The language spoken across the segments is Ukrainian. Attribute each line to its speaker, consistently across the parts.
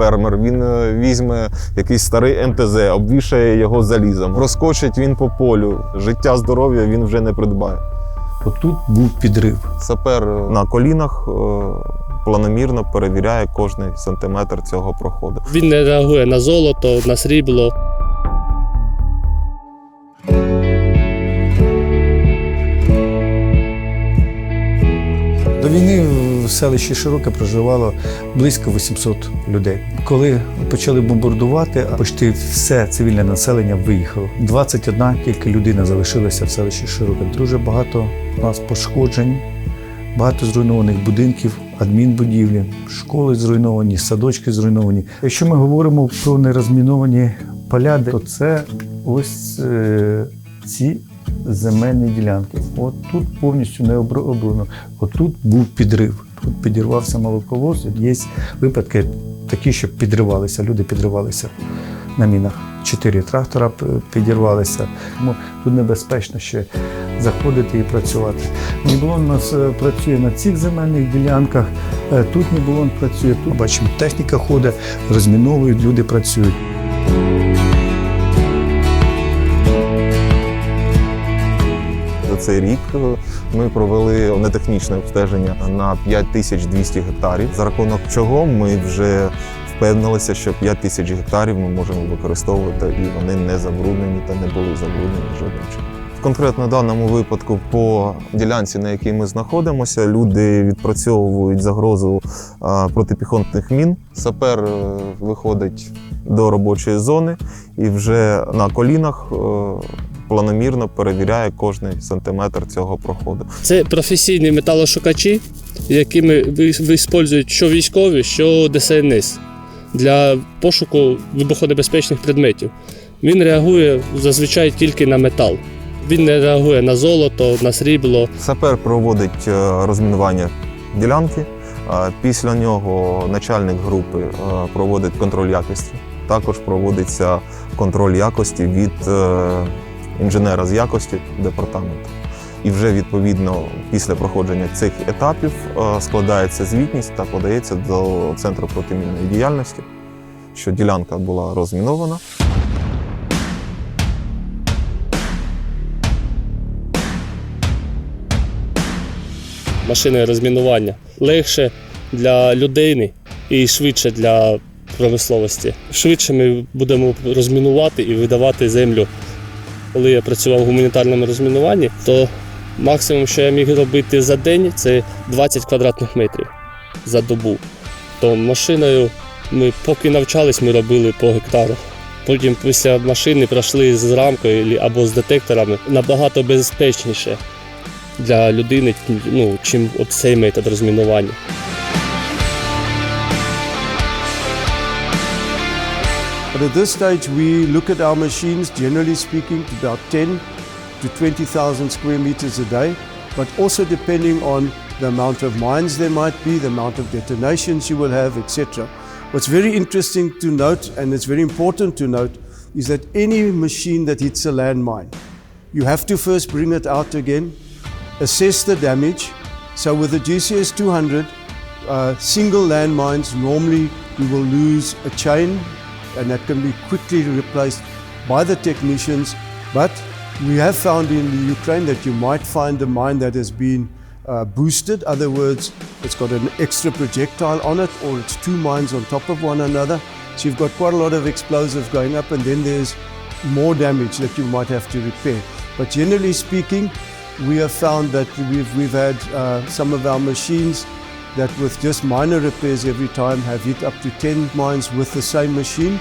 Speaker 1: фермер, він е, візьме якийсь старий МТЗ, обвішає його залізом. Розкочить він по полю. Життя, здоров'я він вже не придбає.
Speaker 2: Отут був підрив.
Speaker 1: Сапер на колінах е, планомірно перевіряє кожний сантиметр цього проходу.
Speaker 3: Він не реагує на золото, на срібло.
Speaker 2: Селищі Широке проживало близько 800 людей. Коли почали бомбардувати, почти все цивільне населення виїхало. 21 тільки людина залишилася в селищі Широке. Дуже багато у нас пошкоджень, багато зруйнованих будинків, адмінбудівлі, школи зруйновані, садочки зруйновані. Якщо ми говоримо про нерозміновані поля, то це ось е, ці земельні ділянки. От тут повністю не оброблено. От тут був підрив. Підірвався молоковоз. Є випадки такі, що підривалися, люди підривалися на мінах. Чотири трактора підірвалися. Тому тут небезпечно ще заходити і працювати. Нібулон у нас е, працює на цих земельних ділянках, е, тут Нібулон працює, тут бачимо, техніка ходить, розміновують, люди працюють.
Speaker 1: Цей рік е, ми провели нетехнічне обстеження на 5200 гектарів, за рахунок чого ми вже впевнилися, що 5000 гектарів ми можемо використовувати і вони не забруднені та не були забруднені жодним чином. В конкретно даному випадку по ділянці, на якій ми знаходимося, люди відпрацьовують загрозу а, протипіхотних мін. Сапер е, виходить до робочої зони і вже на колінах е, планомірно перевіряє кожний сантиметр цього проходу.
Speaker 3: Це професійні металошукачі, якими використовують що військові, що ДСНС для пошуку вибухонебезпечних предметів. Він реагує зазвичай тільки на метал. Він не реагує на золото, на срібло.
Speaker 1: Сапер проводить е, розмінування ділянки. Після нього начальник групи е, проводить контроль якості. Також проводиться контроль якості від е, інженера з якості департаменту. І вже відповідно після проходження цих етапів е, складається звітність та подається до центру протимінної діяльності, що ділянка була розмінована.
Speaker 3: машини розмінування легше для людини і швидше для промисловості. Швидше ми будемо розмінувати і видавати землю. Коли я працював в гуманітарному розмінуванні, то максимум, що я міг робити за день, це 20 квадратних метрів за добу. То машиною ми поки навчались, ми робили по гектару. Потім після машини пройшли з рамкою або з детекторами набагато безпечніше для людини, ну, чим цей метод розмінування.
Speaker 4: But at this stage, we look at our machines, generally speaking, to about 10 to 20,000 square meters a day, but also depending on the amount of mines there might be, the amount of detonations you will have, etc. What's very interesting to note, and it's very important to note, is that any machine that hits a landmine, you have to first bring it out again, assess the damage. So with the GCS 200, uh, single landmines, normally we will lose a chain and that can be quickly replaced by the technicians. But we have found in the Ukraine that you might find a mine that has been uh, boosted. Other words, it's got an extra projectile on it, or it's two mines on top of one another. So you've got quite a lot of explosive going up, and then there's more damage that you might have to repair. But generally speaking, we have found that we've, we've had uh, some of our machines that with just minor repairs every time have hit up to 10 mines with the same machine.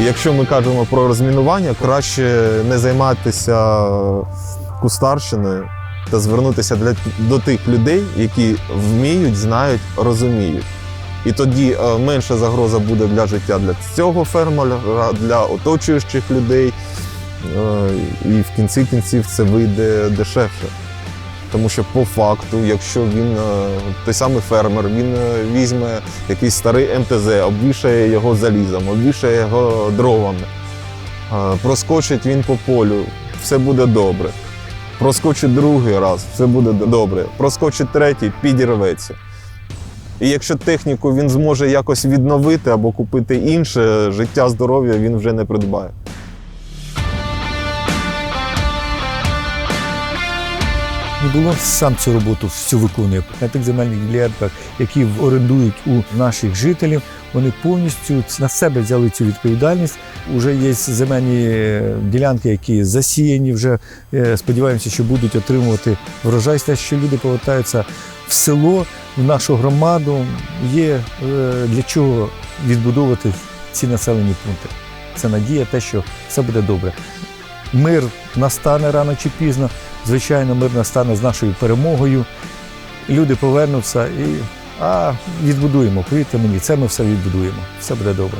Speaker 1: Якщо ми кажемо про розмінування, краще не займатися кустарщиною та звернутися для, до тих людей, які вміють, знають, розуміють. І тоді е, менша загроза буде для життя для цього фермера, для оточуючих людей. Е, І в кінці кінців це вийде дешевше. Тому що по факту, якщо він е, той самий фермер, він е, візьме якийсь старий МТЗ, обвішає його залізом, обвішає його дровами, проскочить він по полю, все буде добре. Проскочить другий раз, все буде добре. Проскочить третій, підірветься. І якщо техніку він зможе якось відновити або купити інше, життя, здоров'я він вже не придбає.
Speaker 2: Не було сам цю роботу всю виконує на тих земельних ділянках, які орендують у наших жителів. Вони повністю на себе взяли цю відповідальність. Уже є земельні е, ділянки, які засіяні. Вже е, сподіваємося, що будуть отримувати врожай. Те, що люди повертаються в село, в нашу громаду. Є е, для чого відбудовувати ці населені пункти. Це надія, те, що все буде добре. Мир настане рано чи пізно. Звичайно, мир настане з нашою перемогою. Люди повернуться і а відбудуємо. Повірте мені, це ми все відбудуємо. Все буде добре.